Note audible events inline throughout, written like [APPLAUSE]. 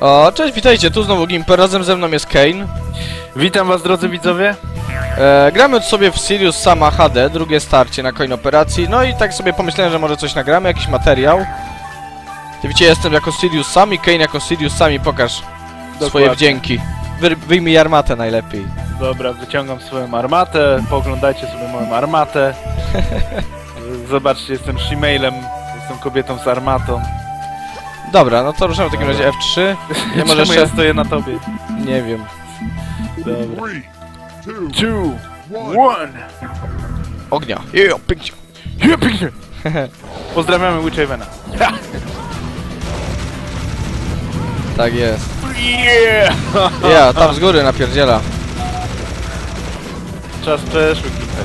O, cześć, witajcie, tu znowu Gimper, razem ze mną jest Kane. Witam was drodzy widzowie. E, gramy sobie w Sirius Sama HD, drugie starcie na coin operacji, no i tak sobie pomyślałem, że może coś nagramy, jakiś materiał. Widzicie, jestem jako Sirius Sam i Kane jako Sirius Sam i pokaż swoje Dokładnie. wdzięki. Wy, wyjmij armatę najlepiej. Dobra, wyciągam swoją armatę, poglądajcie sobie moją armatę. [LAUGHS] Zobaczcie, jestem Shimailem, jestem kobietą z armatą. Dobra, no to ruszamy w takim razie F3. [LAUGHS] Nie może Czemu ja jeszcze... stoję na tobie? Nie wiem. Dobra. Three, two, Two, one. Ognia. Jejo, pięknie. Ja, pięknie. [LAUGHS] Pozdrawiamy Witchavena. Tak jest. Yeah! Ja, tam z [LAUGHS] góry napierdziela. Czas przeszły, Kimper.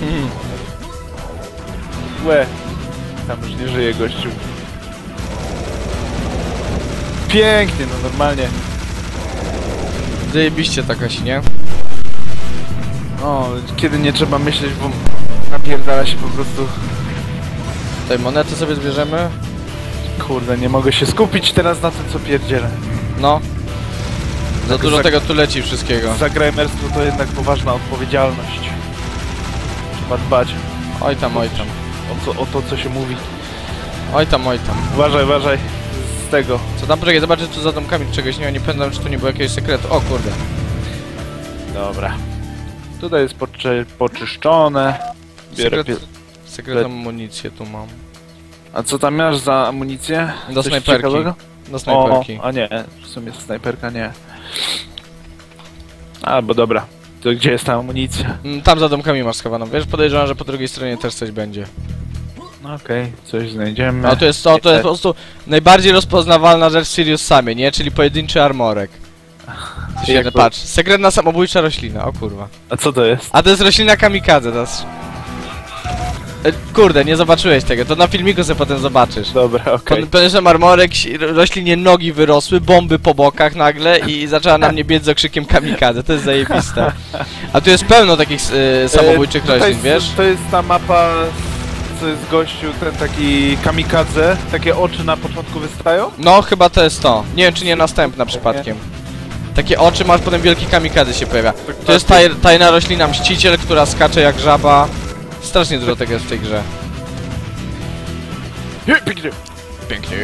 Hmm. Łe. Tam już nie żyje gościu. Pięknie, no normalnie. Zajebiście taka nie? O, kiedy nie trzeba myśleć, bo napierdala się po prostu. Tutaj monety sobie zbierzemy. Kurde, nie mogę się skupić teraz na tym, co pierdzielę. No. Za Tak, dużo za- tego tu leci wszystkiego. Zagrajmerstwo to jednak poważna odpowiedzialność. Trzeba dbać Oj tam, oj tam. o, co, o to, co się mówi. Oj tam, oj tam. Uważaj, uważaj. Tego. Co tam, poczekaj, zobaczę czy tu za domkami czegoś nie ma, nie pamiętam czy tu nie było jakiegoś sekretu. O kurde. Dobra. Tutaj jest poczy, poczyszczone. Biorę Sekret, sekretną amunicję tu mam. A co tam masz za amunicję? Do Coś snajperki. ciekawego? Do snajperki. O, a nie, w sumie snajperka nie. Albo dobra. To gdzie jest ta amunicja? Mm, Tam za domkami masz schowaną. Wiesz, podejrzewam, że po drugiej stronie też coś będzie. No Okej, coś znajdziemy. No to jest to, to jest po prostu najbardziej rozpoznawalna rzecz w Sirius Samie, nie? Czyli pojedynczy armorek. [LAUGHS] To- patrz. Sekretna samobójcza roślina, o kurwa. A co to jest? A to jest roślina kamikadze, jest... E, Kurde, nie zobaczyłeś tego, to na filmiku sobie potem zobaczysz. Dobra, okej. Okay. Podniosłem armorek, si- roślinie nogi wyrosły, bomby po bokach nagle i [LAUGHS] zaczęła na mnie biec z okrzykiem kamikadze, to jest zajebiste. [LAUGHS] A tu jest pełno takich y, samobójczych E, roślin, wiesz? To jest ta mapa, jest gościu, ten taki kamikadze. Takie oczy na początku wystają? No, chyba to jest to. Nie wiem, czy nie następna przypadkiem. Takie oczy masz, potem wielki kamikadze się pojawia. To jest taj, tajna roślina mściciel, która skacze jak żaba. Strasznie dużo tego jest w tej grze. Pięknie. Pięknie.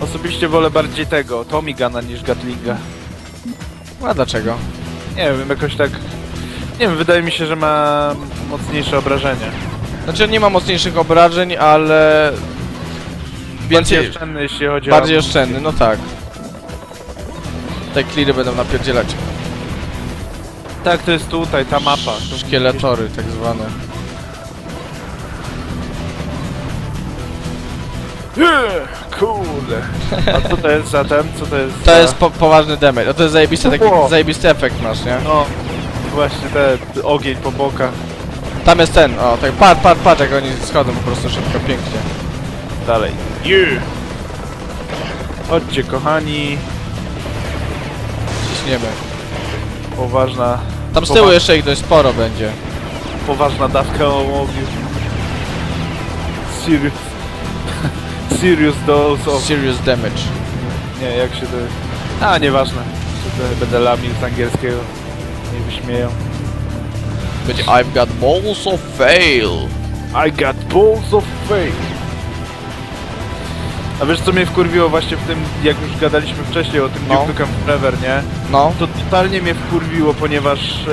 Osobiście wolę bardziej tego, Tomigana niż Gatlinga. A dlaczego? Nie wiem, jakoś tak... Nie wiem, wydaje mi się, że ma mocniejsze obrażenie. Znaczy nie ma mocniejszych obrażeń, ale... Więcej Więcej... oszczędny, jeśli chodzi Bardziej o... oszczędny, no tak. Te kliry będą napierdzielać. Tak, to jest tutaj, ta mapa. Szkieletory tak zwane. Kurde. A co to jest za ten? Co to jest To za... jest po poważny damage. O, to jest zajebisty, taki zajebisty efekt masz, nie? No, właśnie te ogień po bokach. Tam jest ten, o, tak, patrz, patrz, patrz jak oni schodzą po prostu szybko, pięknie. Dalej. Yeah. Chodźcie, kochani. Ciśniemy. Poważna, Tam z tyłu jeszcze ich dość sporo będzie. poważna dawka ołowiu. Serious. Serious [LAUGHS] dose of... Serious damage. Nie, jak się to... A, nieważne. Będę lamił z angielskiego. Nie wyśmieją. Będzie I've got balls of fail. I got balls of faith. A wiesz co mnie wkurwiło właśnie w tym, jak już gadaliśmy wcześniej o tym No. Duke Forever, nie? No, To totalnie mnie wkurwiło, ponieważ e,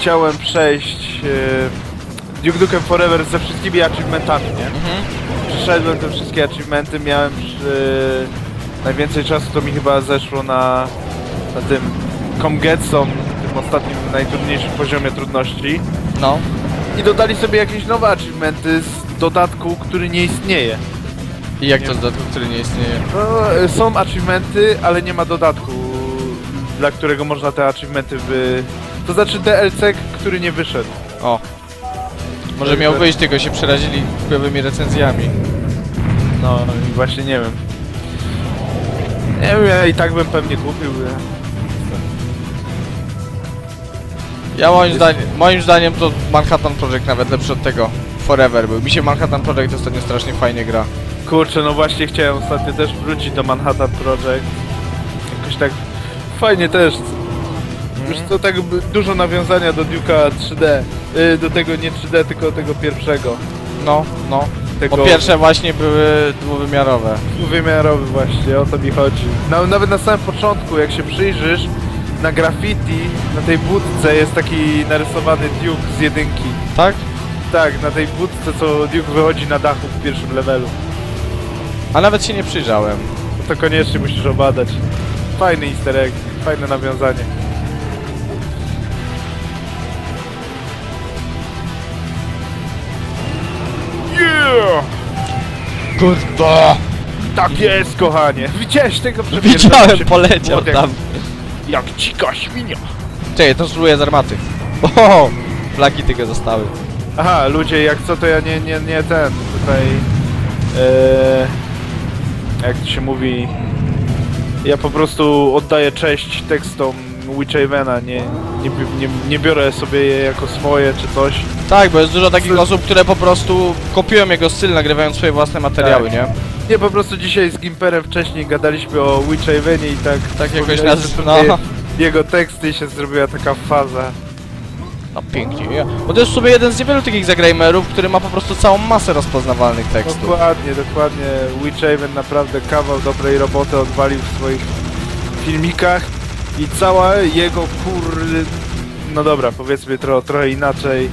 chciałem przejść e, Duke Nukem Forever ze wszystkimi achievementami, nie? mhm. Przeszedłem te wszystkie achievementy, miałem e, najwięcej czasu to mi chyba zeszło na, na tym Comgetson, tym ostatnim, najtrudniejszym poziomie trudności. no. I dodali sobie jakieś nowe achievementy z dodatku, który nie istnieje. I jak Nie. to dodatku, który nie istnieje? No, e, są achievementy, ale nie ma dodatku, dla którego można te achievementy wy... To znaczy DLC, który nie wyszedł. O. Może miał wyjść, tylko się przerazili chujowymi recenzjami. No i właśnie nie wiem. Nie wiem, ja i tak bym pewnie kupił. Ja moim zdaniem, moim zdaniem to Manhattan Project nawet lepszy od tego Forever był. Mi się Manhattan Project ostatnio strasznie fajnie gra. Kurczę, no właśnie chciałem ostatnio też wrócić do Manhattan Project. Jakoś tak fajnie też. Już to tak dużo nawiązania do Duke'a 3D. Y, do tego nie 3D, tylko tego pierwszego. No, no. Tego Po pierwsze właśnie były dwuwymiarowe. dwuwymiarowy właśnie, o to mi chodzi. Na, nawet na samym początku, jak się przyjrzysz, na graffiti, na tej budce jest taki narysowany Duke z jedynki. Tak? Tak, na tej budce, co Duke wychodzi na dachu w pierwszym levelu. A nawet się nie przyjrzałem. To koniecznie musisz obadać. Fajny easter egg, fajne nawiązanie. Yeah! Kurwa! Tak jest, kochanie! Widziałeś tego Widziałem, poleciał tam. Jak dzika świnia! Czekaj, to spróbuję z armaty. [LAUGHS] O, flagi tylko zostały. Aha, ludzie, jak co to ja nie, nie, nie ten, tutaj... E, jak to się mówi... Ja po prostu oddaję cześć tekstom Witchavena, nie, nie, nie, nie biorę sobie je jako swoje czy coś. Tak, bo jest dużo takich osób, które po prostu kopiują jego styl, nagrywając swoje własne materiały, Tak. nie? Nie, po prostu dzisiaj z Gimperem wcześniej gadaliśmy o Witchavenie i tak... Tak jakoś nas- no. Jego teksty i się zrobiła taka faza. No pięknie. Ja- Bo to jest sobie jeden z niewielu takich zagrajmerów, który ma po prostu całą masę rozpoznawalnych tekstów. Dokładnie, dokładnie. Witchaven naprawdę kawał dobrej roboty odwalił w swoich filmikach i cała jego kur... No dobra, powiedzmy tro, trochę inaczej.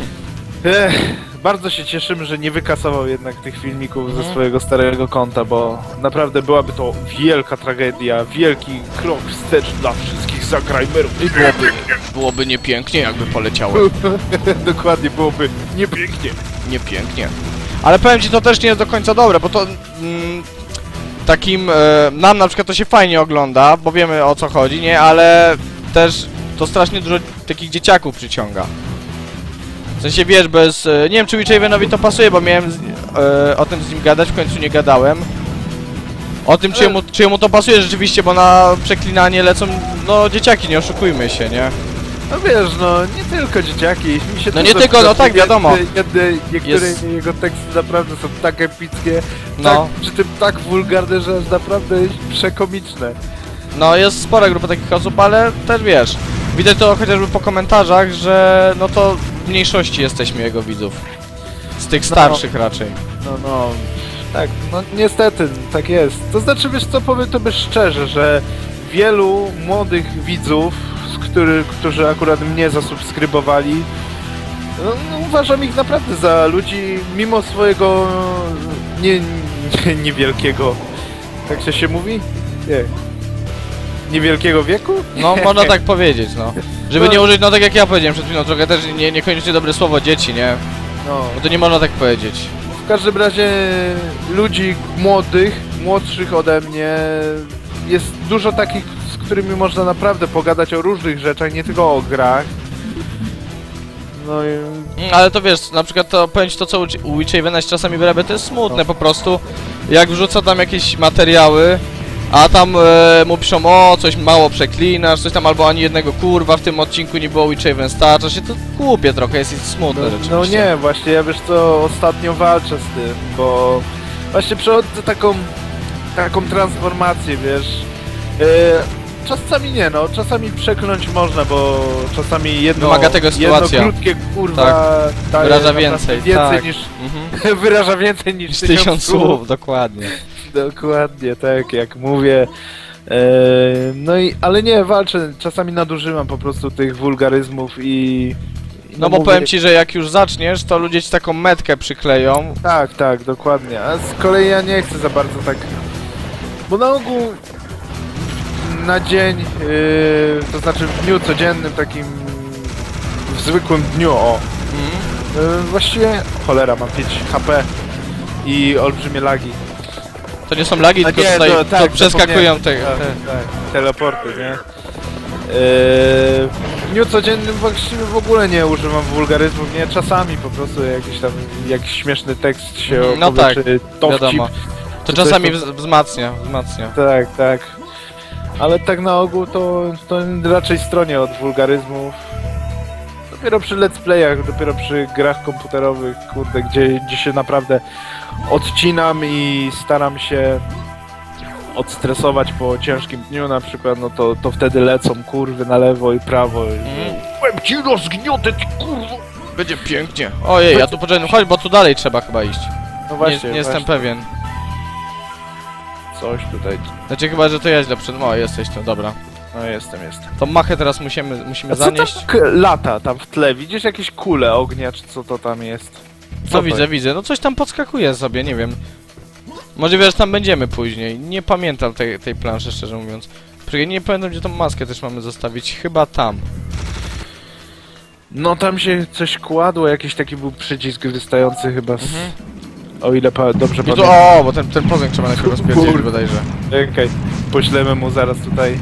[LAUGHS] Ech, bardzo się cieszymy, że nie wykasował jednak tych filmików ze Mhm. swojego starego konta, bo naprawdę byłaby to wielka tragedia, wielki krok wstecz dla wszystkich zagrajmerów. I byłoby, byłoby niepięknie, jakby poleciały. [LAUGHS] Dokładnie, byłoby niepięknie. Niepięknie. Ale powiem ci, to też nie jest do końca dobre, bo to mm, takim, e, nam na przykład to się fajnie ogląda, bo wiemy o co chodzi, nie? Ale też to strasznie dużo takich dzieciaków przyciąga. W sensie wiesz, bez, e, nie wiem czy Witchavenowi to pasuje, bo miałem z, e, o tym z nim gadać, w końcu nie gadałem. O tym, czy mu, czy mu to pasuje rzeczywiście, bo na przeklinanie lecą, no dzieciaki, nie oszukujmy się, nie? No wiesz, no nie tylko dzieciaki. Mi się No nie tylko, no tak, wiadomo. Jedne, niektóre Jest- jego teksty naprawdę są tak epickie, No. tak, przy tym tak wulgarne, że aż naprawdę przekomiczne. No jest spora grupa takich osób, ale też wiesz, widać to chociażby po komentarzach, że no to w mniejszości jesteśmy jego widzów. Z tych No. starszych raczej. No, no, tak, no niestety, tak jest. To znaczy, wiesz co, powiem tobie szczerze, że wielu młodych widzów, który, którzy akurat mnie zasubskrybowali, no, no, uważam ich naprawdę za ludzi, mimo swojego nie, nie, niewielkiego, tak się się mówi? Nie. Niewielkiego wieku? No można [LAUGHS] tak powiedzieć, no. Żeby No. nie użyć, no tak jak ja powiedziałem przed chwilą, trochę też nie, niekoniecznie dobre słowo dzieci, nie? No. Bo to nie można tak powiedzieć. W każdym razie ludzi młodych, młodszych ode mnie jest dużo takich, z którymi można naprawdę pogadać o różnych rzeczach, nie tylko o grach. No i Mm, Ale to wiesz, na przykład to powiem to co u Witch- u Witchavena czasami wyrabia, to jest smutne po prostu. Jak wrzuca tam jakieś materiały, a tam e, mu piszą, o coś mało przeklinasz, coś tam albo ani jednego kurwa w tym odcinku nie było Witchaven starcza się, to głupie trochę jest i smutne no, rzeczywiście. no nie, właśnie ja wiesz co, ostatnio walczę z tym, bo właśnie przechodzę taką, taką transformację, wiesz. E, Czasami nie, no, czasami przekląć można, bo czasami jedno, Wymaga tego jedno sytuacja. krótkie kurwa daje Wyraża więcej, więcej tak. niż Mhm. [LAUGHS] wyraża więcej niż Z tysiąc słów, dokładnie. Dokładnie, tak jak mówię. E, no i, ale nie, walczę, czasami nadużywam po prostu tych wulgaryzmów i... i No bo mówię- powiem ci, że jak już zaczniesz, to ludzie ci taką metkę przykleją. Tak, tak, dokładnie. A z kolei ja nie chcę za bardzo tak... Bo na ogół na dzień, yy, to znaczy w dniu codziennym, takim w zwykłym dniu, o, Mhm. yy, właściwie, cholera, mam 5 HP i olbrzymie lagi. To nie są lagi, tylko nie, tutaj to, tak, to przeskakują te, zapomniałem. te... Tak, tak, teleporty, nie? Yy, w dniu codziennym właściwie w ogóle nie używam wulgaryzmów, nie? Czasami po prostu jakiś tam, jakiś śmieszny tekst się no opowie, tak, czy dowcip. Wiadomo. To czy czasami wzmacnia, wzmacnia. Tak, tak. Ale tak na ogół to, to raczej stronie od wulgaryzmów. Dopiero przy let's playach, dopiero przy grach komputerowych, kurde, gdzie, gdzie się naprawdę odcinam i staram się odstresować po ciężkim dniu na przykład, no to, to wtedy lecą kurwy na lewo i prawo. i- Mhm. Łeb ci rozgniotę, ty kurwo! Będzie pięknie. Ojej, ja tu poczekaj, no chodź, bo tu dalej trzeba chyba iść. No Nie, właśnie, nie jestem właśnie, pewien. coś tutaj. Znaczy chyba, że to ja źle przed... O, jesteś tu, dobra. No jestem, jestem. Tą machę teraz musimy, musimy A co tam zanieść. k- lata tam w tle? Widzisz jakieś kule ognia, czy co to tam jest? Co No widzę, jest? widzę. No coś tam podskakuje sobie, nie wiem. Możliwe, że tam będziemy później. Nie pamiętam tej, tej planszy, szczerze mówiąc. Czekaj, Nie pamiętam, gdzie tą maskę też mamy zostawić. Chyba tam. No tam się coś kładło, jakiś taki był przycisk wystający chyba z... Mhm. O ile pa dobrze I tu, pamiętam. o, bo ten, ten pozęk trzeba najpierw rozpierdzieć Kurde. bodajże. Czekaj, poślemy mu zaraz tutaj.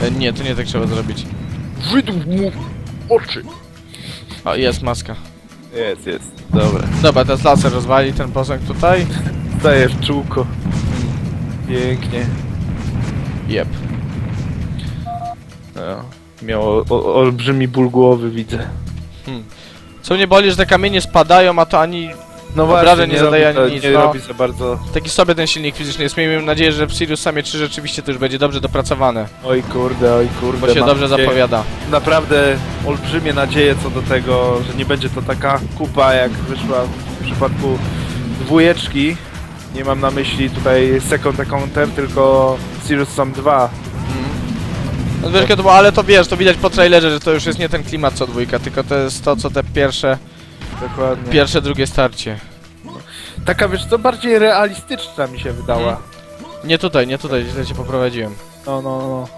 E, nie, to nie tak trzeba zrobić. Wydłów mu oczy. O, jest maska. Jest, jest. Dobra. Dobra, teraz laser rozwali ten posąg tutaj. Daję w czółko. Pięknie. Jep. No. Miał o, o, olbrzymi ból głowy, widzę. Co mnie boli, że te kamienie spadają, a to ani No Obrażeń nie zadaje ani za- nic, Nie no. robi za bardzo. taki sobie ten silnik fizyczny jest. Miejmy nadzieję, że w Sirius Samie 3 rzeczywiście to już będzie dobrze dopracowane. Oj kurde, oj kurde. Bo się mam dobrze nadzieję- zapowiada. Naprawdę olbrzymie nadzieje co do tego, że nie będzie to taka kupa jak wyszła w przypadku dwójeczki. Nie mam na myśli tutaj Second Encounter, tylko Sirius Sam 2. No wielkie to było, ale to wiesz, to widać po trailerze, że to już jest nie ten klimat co dwójka, tylko to jest to, co te pierwsze, Dokładnie. pierwsze, drugie starcie. Taka wiesz, to bardziej realistyczna mi się wydała. Mhm. Nie tutaj, nie tutaj, źle cię poprowadziłem. No, no, no.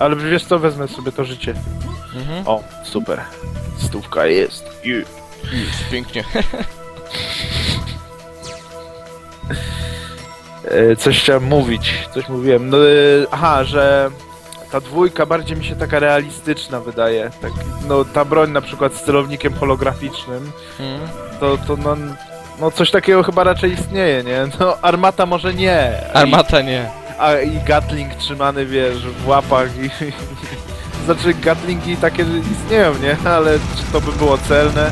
Ale wiesz co, wezmę sobie to życie. Mhm. O, super. Stówka jest. Ju. Pięknie. E, Coś chciałem mówić, coś mówiłem. No, e, aha, że ta dwójka bardziej mi się taka realistyczna wydaje. Tak, no ta broń na przykład z celownikiem holograficznym, Mhm. to, to no, no coś takiego chyba raczej istnieje, nie? No armata może nie. Armata nie. I, a, i Gatling trzymany, wiesz, w łapach i... [LAUGHS] Znaczy Gatlingi takie istnieją, nie? Ale czy to by było celne?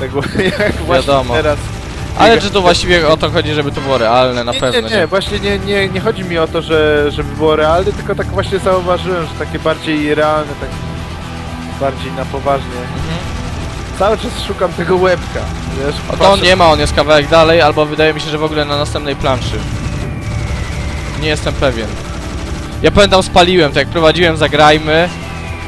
Tego [LAUGHS] jak właśnie Wiadomo. teraz... Ale czy to właściwie o to chodzi, żeby to było realne? Na nie, pewno nie, nie, właśnie nie, nie, nie chodzi mi o to, że, żeby było realne, tylko tak właśnie zauważyłem, że takie bardziej realne, tak bardziej na poważnie. Mhm. Cały czas szukam tego łebka, wiesz? O to on nie ma, on jest kawałek dalej, albo wydaje mi się, że w ogóle na następnej planszy. Nie jestem pewien. Ja pamiętam spaliłem, tak jak prowadziłem Zagrajmy,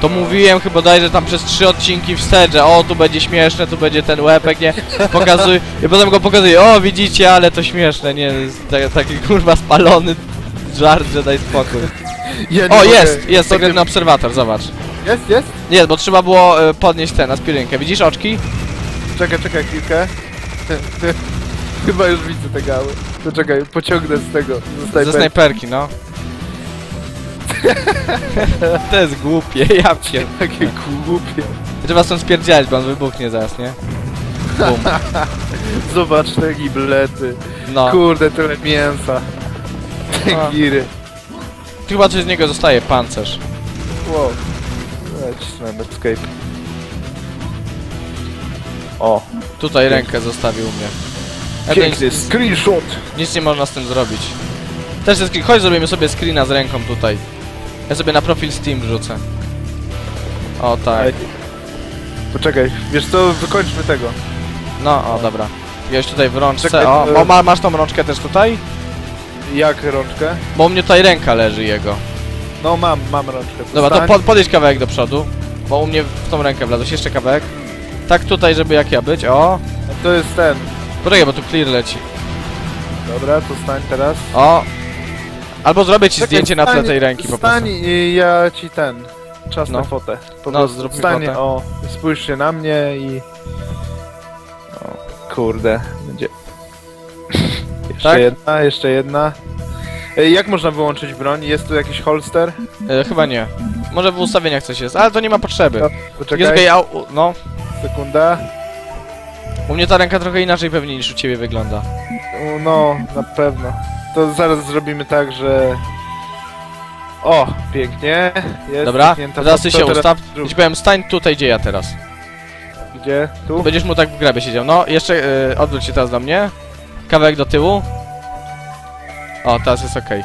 to mówiłem chyba dajże tam przez trzy odcinki wstecz, że o tu będzie śmieszne, tu będzie ten łepek, nie? Pokazuj, i potem go pokazuję, o widzicie, ale to śmieszne, nie? Jest ta- Taki kurwa spalony żart, że daj spokój. Ja O mogę- jest, jest takie- okrętny obserwator, zobacz. Jest, jest? Nie, bo trzeba było e, podnieść ten aspirynkę, widzisz oczki? Czekaj, czekaj chwilkę. [LAUGHS] Chyba już widzę te gały. To czekaj, pociągnę z tego, ze Ze snajperki. snajperki, no. [LAUGHS] to jest głupie, [LAUGHS] ja pier... Takie głupie. Trzeba stąd spierdziać, bo on wybuchnie zaraz, nie? Bum. [LAUGHS] Zobacz te giblety. No. Kurde, tyle mięsa. Te A. giry. Tu chyba coś z niego zostaje, pancerz. Wow. Nacisnąłem escape. O, Tutaj rękę zostawił mnie. Ja to piękny nic, screenshot. nic nie można z tym zrobić. Też jest. Chodź zrobimy sobie screena z ręką tutaj. Ja sobie na profil Steam wrzucę. O tak. Ej. Poczekaj, wiesz co, wykończmy tego. No, o dobra. Gdzieś tutaj w rączce. Czekaj, O, e- ma- ma, masz tą rączkę też tutaj? Jak rączkę? Bo u mnie tutaj ręka leży jego. No mam, mam rączkę. Dobra, to Wstań. pod, podejdź kawałek do przodu. Bo u mnie w tą rękę wlazłeś. Jeszcze kawałek. Tak tutaj, żeby jak ja być. O! To jest ten. Poczekaj, bo tu clear leci. Dobra, to stań teraz. O! Albo zrobię ci Czekaj, zdjęcie na tle stań- tej ręki po Stań prostu. i ja ci ten. Czas No. na fotę. Po No, prostu zrób mi stań, fotę. o, spójrz się na mnie i... O, kurde, będzie... jeszcze Tak? jedna, jeszcze jedna. Ej, jak można wyłączyć broń? Jest tu jakiś holster? E, chyba nie. Może w ustawieniach coś jest, ale to nie ma potrzeby. No, Jest Poczekaj, no. sekunda. U mnie ta ręka trochę inaczej pewnie niż u ciebie wygląda. U, No, na pewno. To zaraz zrobimy tak, że... O, pięknie. Jest Dobra, zamknięta teraz ty się ustaw. ci powiem, stań tutaj, gdzie ja teraz. Gdzie? Tu? Będziesz mu tak w grabie siedział. No, jeszcze yy, odwróć się teraz do mnie. Kawałek do tyłu. O, teraz jest okej.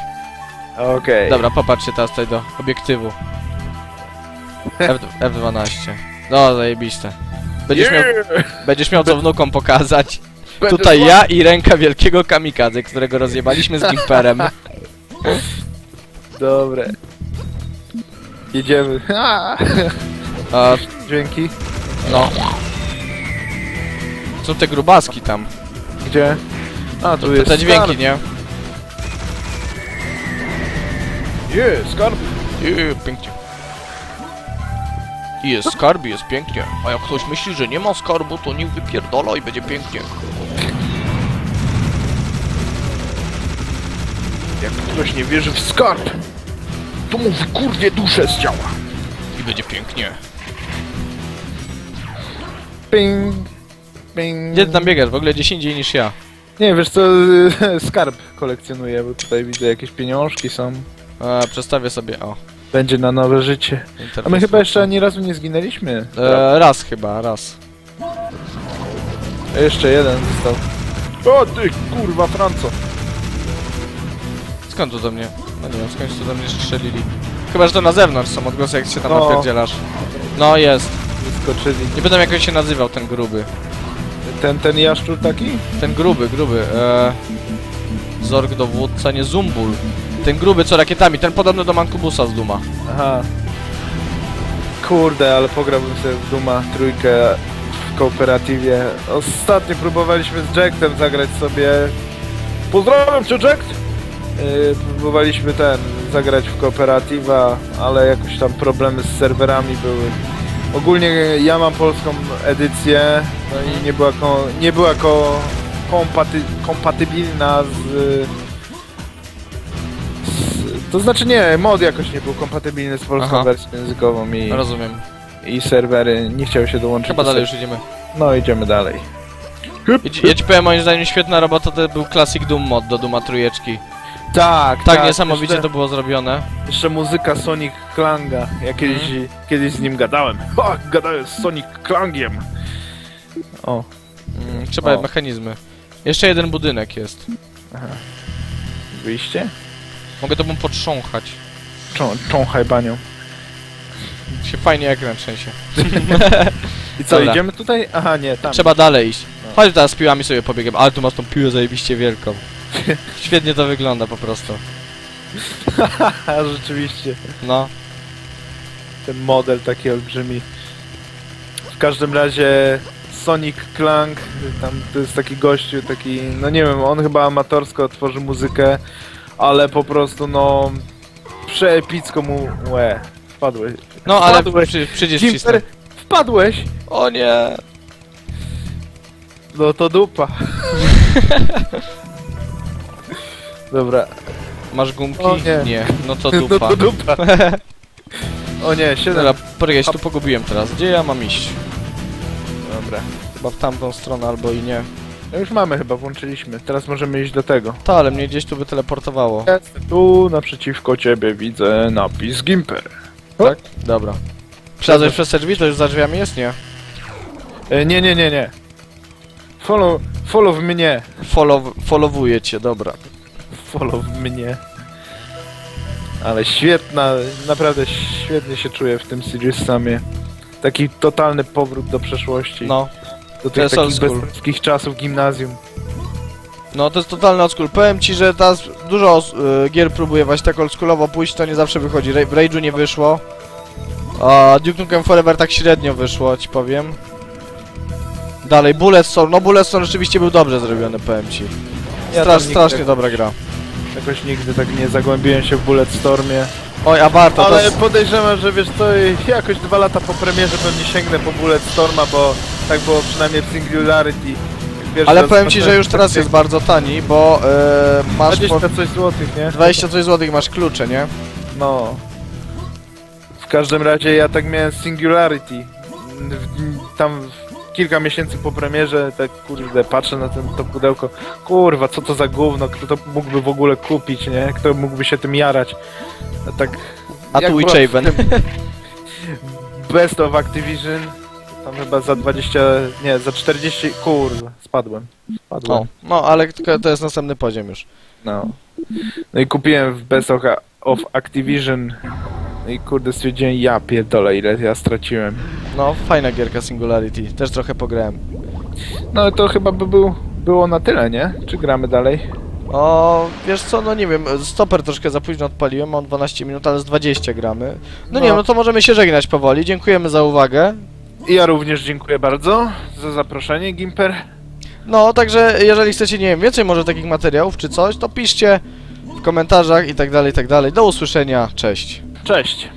Okej. Dobra, popatrzcie teraz tutaj do obiektywu. [LAUGHS] F, F12. No, zajebiste. Będziesz miał, będziesz miał co wnukom pokazać. Będę Tutaj ja i ręka wielkiego kamikadze, którego rozjebaliśmy z Gimperem. Dobre. Jedziemy. A, Dzięki. no. Są te grubaski tam. Gdzie? A, tu Te, jest te dźwięki, skarb. nie? Jest, skarb. Yy, pięknie. I Jest skarb, i jest pięknie. A jak ktoś myśli, że nie ma skarbu, to niech wypierdala i będzie pięknie. Jak ktoś nie wierzy w skarb, to mu wykurwie duszę z ciała. I będzie pięknie. Ping. Ping. Gdzie ty tam biegasz? W ogóle gdzieś indziej niż ja. Nie, wiesz co, [LAUGHS] skarb kolekcjonuję, bo tutaj widzę jakieś pieniążki są. E, przestawię sobie, o. Będzie na nowe życie. interfejs A my chyba jeszcze ani razu nie zginęliśmy. E, raz chyba, raz. A jeszcze jeden został. O ty kurwa Franco. Skąd to do mnie? No nie wiem, skąd to do mnie strzelili. Chyba, że to na zewnątrz są odgłosy, jak się tam No. napierdzielasz. No jest. Wyskoczyli. Nie będę jak on się nazywał, ten gruby. Ten, ten jaszczur taki? Ten gruby, gruby. E, Zorg dowódca, nie Zumbul. Ten gruby, co rakietami, ten podobny do Mankubusa z Duma. Aha. Kurde, ale pograłbym sobie w Duma trójkę w kooperatywie. Ostatnio próbowaliśmy z Jacktem zagrać sobie... Pozdrawiam cię Jack! Yy, próbowaliśmy ten, zagrać w kooperatywa, ale jakoś tam problemy z serwerami były. Ogólnie ja mam polską edycję, no i nie była, ko, nie była ko, kompaty, kompatybilna z, z... To znaczy nie, mod jakoś nie był kompatybilny z polską Aha. wersją językową i, Rozumiem. i serwery nie chciały się dołączyć. Chyba do dalej już idziemy. No idziemy dalej. Ja ci, ja ci powiem, moim zdaniem świetna robota to był Classic Doom mod do Duma trójeczki. Tak, Tak, niesamowicie jeszcze, to było zrobione. Jeszcze muzyka Sonic Klanga. Ja kiedyś, Mhm. kiedyś z nim gadałem. [LAUGHS] Ha, gadałem z Sonic Klangiem. O, Mm, trzeba O. mechanizmy. Jeszcze jeden budynek jest. wyjście? Mogę to mu potrząchać. Czą, cząchaj banią. Się fajnie ekran trzęsie. [LAUGHS] I co, Dobra. idziemy tutaj? Aha, nie, tam. Trzeba dalej iść. No. Chodź teraz z piłami sobie pobiegiem, ale tu masz tą piłę zajebiście wielką. [LAUGHS] Świetnie to wygląda po prostu. [LAUGHS] Rzeczywiście. No. Ten model taki olbrzymi. W każdym razie Sonic Klang, tam to jest taki gościu, taki, no nie wiem, on chyba amatorsko tworzy muzykę, ale po prostu no przeepicko mu łe. Wpadłeś. No ale Wpadłeś. przy, przyjdziesz wcisnę. wpadłeś! O nie! No to dupa. [LAUGHS] Dobra. Masz gumki? O nie. No to [LAUGHS] No dupa. to dupa. [LAUGHS] O nie, 7. Dobra, ja się tu pogubiłem teraz. Gdzie ja mam iść? Dobra. Chyba w tamtą stronę albo i nie. No już mamy chyba, włączyliśmy. Teraz możemy iść do tego. Ta, ale mnie gdzieś tu wyteleportowało. Tu naprzeciwko ciebie widzę napis Gimper. Tak? Dobra. Przelazłeś przez te drzwi? To już za drzwiami jest? Nie. E, nie, nie, nie, nie. Follow, follow mnie. Follow, followuję cię, dobra. Follow mnie. Ale świetna, naprawdę świetnie się czuję w tym Serious Samie. Taki totalny powrót do przeszłości. No. do tych jest takich czasów gimnazjum. No to jest totalny oldschool. Powiem ci, że teraz dużo y, gier próbuje właśnie tak oldschoolowo pójść, to nie zawsze wychodzi. Ra- W Rage'u nie wyszło. A Duke Nukem Forever tak średnio wyszło, ci powiem. Dalej, Bulletstorm. No Bulletstorm rzeczywiście był dobrze zrobiony, powiem ci. Ja Strasz, tam nigdy strasznie dobra gra. Jakoś nigdy tak nie zagłębiłem się w Bulletstormie. Oj, a warto, to Ale jest... podejrzewam, że wiesz co, jakoś dwa lata po premierze pewnie sięgnę po Bulletstorma, bo tak było przynajmniej w Singularity. Pierwszy Ale powiem ci, że już teraz jest bardzo tani, bo y, masz po 20 coś złotych, nie? 20 coś złotych masz klucze, nie? No. W każdym razie ja tak miałem Singularity. W- Tam kilka miesięcy po premierze, tak kurde, patrzę na ten, to pudełko, kurwa, co to za gówno, kto to mógłby w ogóle kupić, nie? Kto mógłby się tym jarać? No tak... A tu i Chaven. [LAUGHS] Best of Activision, tam chyba za 20, nie, za 40, kurwa, spadłem. Spadłem. O, no ale to jest następny poziom już. No. No i kupiłem w Best of, of Activision. No i kurde stwierdziłem, ja pierdolę, ile ja straciłem. No, fajna gierka Singularity, też trochę pograłem. No to chyba by był, było na tyle, nie? Czy gramy dalej? O, wiesz co, no nie wiem, stoper troszkę za późno odpaliłem, mam 12 minut, ale z 20 gramy. No, nie No. wiem, no to możemy się żegnać powoli, dziękujemy za uwagę. I ja również dziękuję bardzo za zaproszenie, Gimper. No, także jeżeli chcecie, nie wiem, więcej może takich materiałów czy coś, to piszcie w komentarzach i tak dalej, i tak dalej. Do usłyszenia, cześć. Cześć.